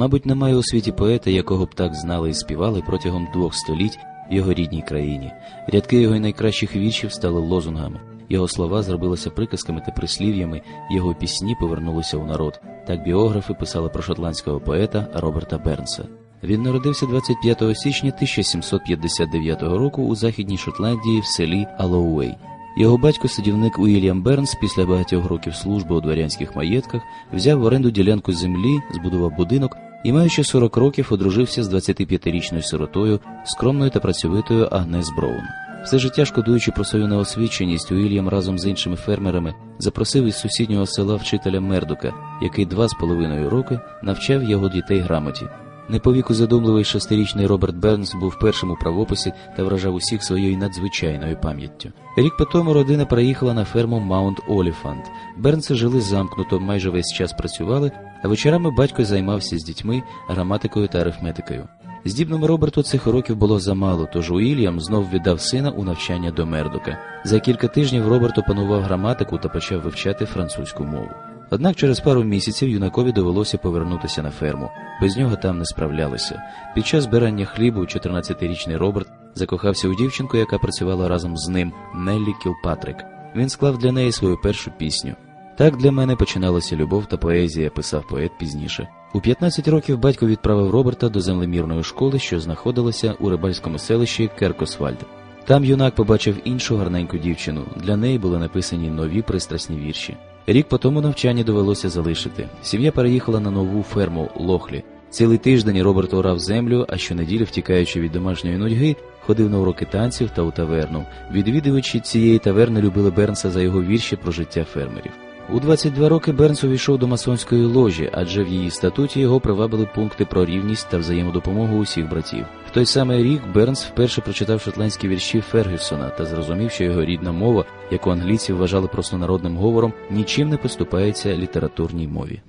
Мабуть, немає у світі поета, якого б так знали і співали протягом двох століть в його рідній країні. Рядки його найкращих віршів стали лозунгами. Його слова зробилися приказками та прислів'ями, його пісні повернулися у народ. Так біографи писали про шотландського поета Роберта Бернса. Він народився 25 січня 1759 року у західній Шотландії в селі Алоуей. Його батько, садівник Уільям Бернс, після багатьох років служби у дворянських маєтках, взяв в оренду ділянку землі, збудував будинок і, маючи 40 років, одружився з 25-річною сиротою, скромною та працьовитою Агнес Броун. Все життя шкодуючи про свою неосвіченість, Уільям разом з іншими фермерами запросив із сусіднього села вчителя Мердука, який два з половиною роки навчав його дітей грамоті. Не по віку задумливий шестирічний Роберт Бернс був першим у правописі та вражав усіх своєю надзвичайною пам'яттю. Рік по тому родина переїхала на ферму Маунт Оліфант. Бернси жили замкнуто, майже весь час працювали, а вечорами батько займався з дітьми, граматикою та арифметикою. Здібному Роберту цих уроків було замало, тож Уільям знов віддав сина у навчання до Мердока. За кілька тижнів Роберт опанував граматику та почав вивчати французьку мову. Однак через пару місяців юнакові довелося повернутися на ферму. Без нього там не справлялися. Під час збирання хлібу 14-річний Роберт закохався у дівчинку, яка працювала разом з ним, Неллі Кілпатрик. Він склав для неї свою першу пісню. Так для мене починалася любов та поезія, писав поет пізніше. У 15 років батько відправив Роберта до землемірної школи, що знаходилася у рибальському селищі Керкосвальд. Там юнак побачив іншу гарненьку дівчину. Для неї були написані нові пристрасні вірші. Рік по тому навчання довелося залишити. Сім'я переїхала на нову ферму Лохлі. Цілий тиждень Роберт орав землю, а щонеділі, втікаючи від домашньої нудьги, ходив на уроки танців та у таверну. Відвідувачі цієї таверни любили Бернса за його вірші про життя фермерів. У 22 роки Бернс увійшов до масонської ложі, адже в її статуті його привабили пункти про рівність та взаємодопомогу усіх братів. В той самий рік Бернс вперше прочитав шотландські вірші Фергюсона та зрозумів, що його рідна мова, яку англійці вважали простонародним говором, нічим не поступається літературній мові.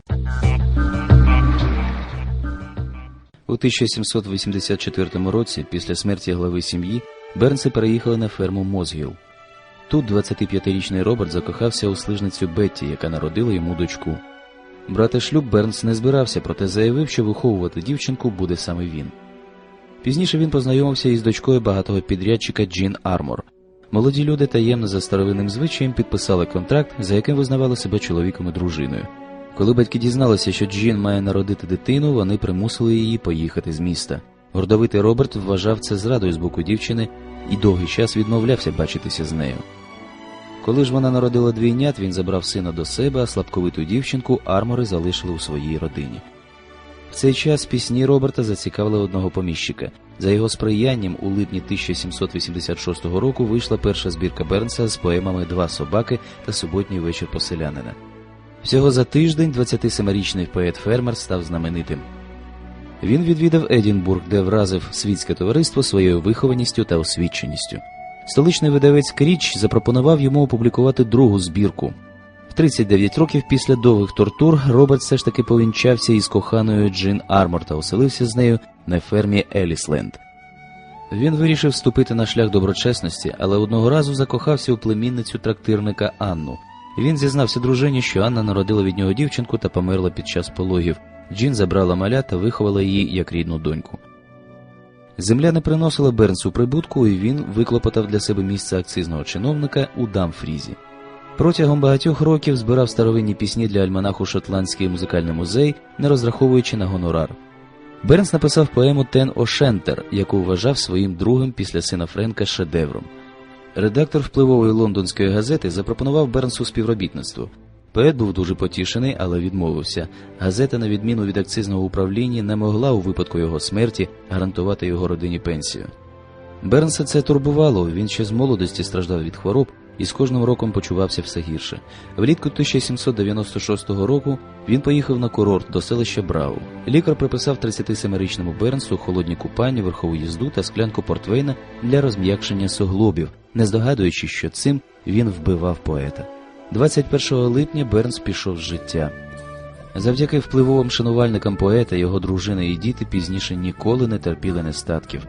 У 1784 році, після смерті глави сім'ї, Бернси переїхали на ферму Мозгіл. Тут 25-річний Роберт закохався у слижницю Бетті, яка народила йому дочку. Брати шлюб Бернс не збирався, проте заявив, що виховувати дівчинку буде саме він. Пізніше він познайомився із дочкою багатого підрядчика Джін Армор. Молоді люди таємно за старовинним звичаєм підписали контракт, за яким визнавали себе чоловіком і дружиною. Коли батьки дізналися, що Джін має народити дитину, вони примусили її поїхати з міста. Гордовитий Роберт вважав це зрадою з боку дівчини і довгий час відмовлявся бачитися з нею. Коли ж вона народила двійнят, він забрав сина до себе, а слабковиту дівчинку армори залишили у своїй родині. В цей час пісні Роберта зацікавили одного поміщика. За його сприянням у липні 1786 року вийшла перша збірка Бернса з поемами Два собаки та суботній вечір поселянина. Всього за тиждень 27-річний поет-фермер став знаменитим. Він відвідав Едінбург, де вразив світське товариство своєю вихованістю та освіченістю. Столичний видавець Кріч запропонував йому опублікувати другу збірку. В 39 років після довгих тортур Роберт все ж таки повінчався із коханою Джин Армор та оселився з нею на фермі Елісленд. Він вирішив вступити на шлях доброчесності, але одного разу закохався у племінницю трактирника Анну. Він зізнався дружині, що Анна народила від нього дівчинку та померла під час пологів. Джін забрала маля та виховала її як рідну доньку. Земля не приносила Бернсу прибутку, і він виклопотав для себе місце акцизного чиновника у Дамфрізі. Протягом багатьох років збирав старовинні пісні для альманаху Шотландський музикальний музей, не розраховуючи на гонорар. Бернс написав поему Тен Ошентер, яку вважав своїм другим після сина Френка шедевром. Редактор впливової лондонської газети запропонував Бернсу співробітництво. Поет був дуже потішений, але відмовився. Газета, на відміну від акцизного управління, не могла у випадку його смерті гарантувати його родині пенсію. Бернса це турбувало, він ще з молодості страждав від хвороб і з кожним роком почувався все гірше. Влітку 1796 року він поїхав на курорт до селища Брау. Лікар приписав 37-річному Бернсу холодні купання, верхову їзду та склянку портвейна для розм'якшення суглобів, не здогадуючи, що цим він вбивав поета. 21 липня Бернс пішов з життя. Завдяки впливовим шанувальникам поета, його дружини і діти пізніше ніколи не терпіли нестатків.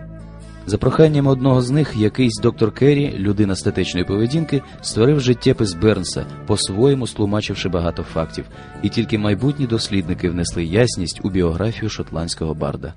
За проханням одного з них, якийсь доктор Керрі, людина статечної поведінки, створив життєпис Бернса, по-своєму стлумачивши багато фактів, і тільки майбутні дослідники внесли ясність у біографію шотландського барда.